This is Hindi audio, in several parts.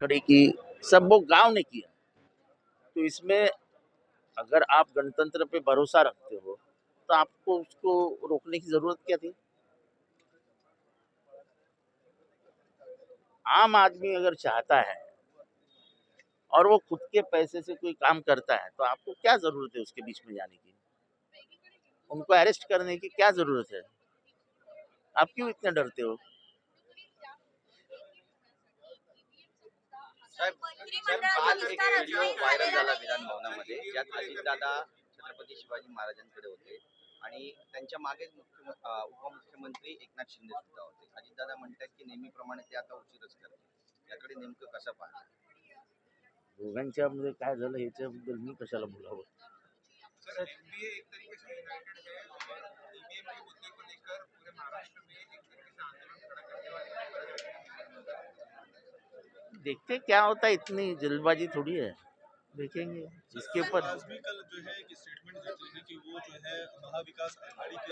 खड़ी की सब वो गाँव ने किया। तो इसमें अगर आप गणतंत्र पे भरोसा रखते हो तो आपको उसको रोकने की ज़रूरत क्या थी? आम आदमी अगर चाहता है और वो खुद के पैसे से कोई काम करता है तो आपको क्या ज़रूरत है उसके बीच में जाने की? उनको अरेस्ट करने की क्या ज़रूरत है? आप क्यों इतने डरते हो? काल एक व्हिडिओ व्हायरल झाला विधान भवनामध्ये ज्यात अजितदादा छत्रपती शिवाजी महाराजांकडे होते आणि त्यांच्या मागे मुख्य उपमुख्यमंत्री एकनाथ शिंदे सुद्धा होते. अजितदादा म्हणतात की नेहमीप्रमाणे ते आता उशीरच करतील. याकडे नेमकं कसं पाहता दोघांच्या मध्ये काय झालं ह्याच्याबद्दल मी कशाला बोलावं? देखते क्या होता है इतनी जल्दबाजी थोड़ी है। देखेंगे। इसके ऊपर कल जो है एक स्टेटमेंट देते हैं कि वो जो है महाविकास का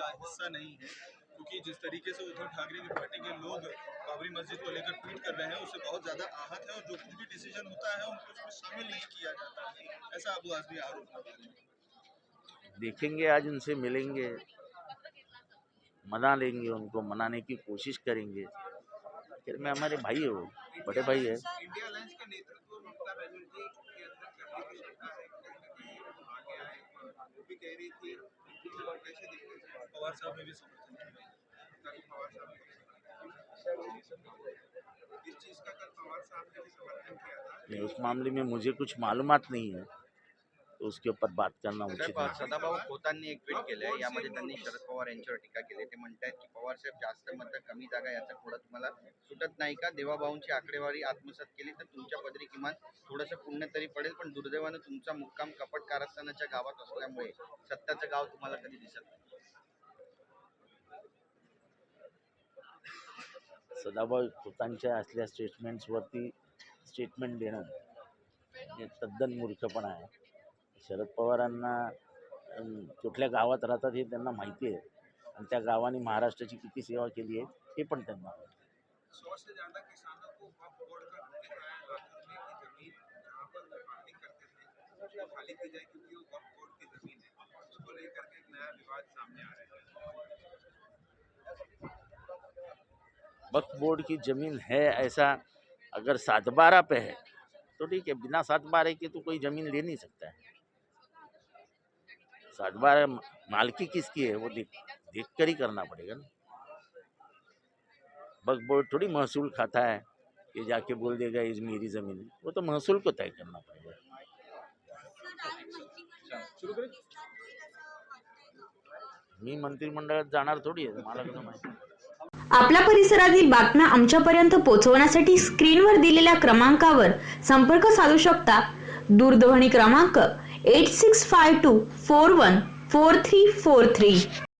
हिस्सा नहीं है। क्योंकि जिस तरीके से उद्धव ठाकरे की पार्टी के लोग बाबरी मस्जिद को लेकर ट्वीट कर रहे हैं उससे बहुत ज़्यादा आहत है और जो कुछ भी डिसीज़न होता है उनको उसमें शामिल नहीं किया जाता है। ऐसा अबू आजमी आरोप देखेंगे आज उनसे मिलेंगे मना लेंगे उनको मनाने की कोशिश करेंगे। फिर में हमारे भाई है वो बड़े भाई है। नहीं, उस मामले में मुझे कुछ मालूमात नहीं है। तो उसके ऊपर बात करना उचित साहेब नहीं। सदाभाऊ खोतांनी एक ट्विट केलंय. यामध्ये त्यांनी शरद पवार यांच्यावर टीका केली. ते म्हणतात की पवार साहेब जास्त मत कमी जागा याचा थोडं तुम्हाला सुटत नाही का? देवाभाऊंची आकडेवारी आत्मसात केली तर तुमच्या पदरी किमान थोडंसं पुण्य तरी पडेल पण दुर्दैवानं तुमचा मुक्काम कपट कारस्थानाच्या गावात असल्यामुळे सत्याचं गाव तुम्हाला कधी दिसत नाही. सदाभाऊ खोतांच्या असल्या स्टेटमेंट्सवरती स्टेटमेंट देणं हे तद्दन मूर्खपणा आहे. शरद पवारांना अं, कुठल्या गावात राहतात हे त्यांना माहिती आहे. आणि त्या गावाने महाराष्ट्राची किती सेवा केली आहे हे पण त्यांना वक्फ बोर्ड का की ज़मीन वक्फ बोर्ड की ज़मीन है ऐसा अगर सात बारह पे है तो ठीक है बिना सात बारह के तो कोई ज़मीन ले नहीं सकता है। सात बार मालकी किसकी है वो देख देख कर ही करना पड़ेगा ना। बस बोर्ड थोड़ी महसूल खाता है कि जाके बोल देगा इस मेरी ज़मीन है। वो तो महसूल को तय करना पड़ेगा। मी मंत्रिमंडळात जाणार थोडी आहे मला कसं माहिती आपल्या परिसरातील बातम्या आमच्यापर्यंत पोहोचवण्यासाठी स्क्रीनवर दिलेल्या क्रमांकावर संपर्क साधू शकता. दूरध्वनी क्रमांक 8652414343